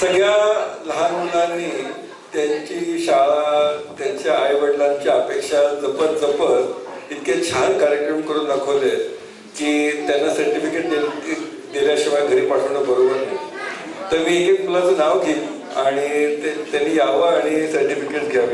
सगळ्या लहान मुलांनी त्यांची शाळा त्यांच्या आई वडिलांच्या अपेक्षा जपत जपत इतके छान कार्यक्रम करून दाखवले की त्यांना सर्टिफिकेट दिल्याशिवाय घरी पाठवणं बरोबर नाही. तर मी एक मुलाचं नाव घेईन आणि त्यांनी यावं आणि सर्टिफिकेट घ्यावे.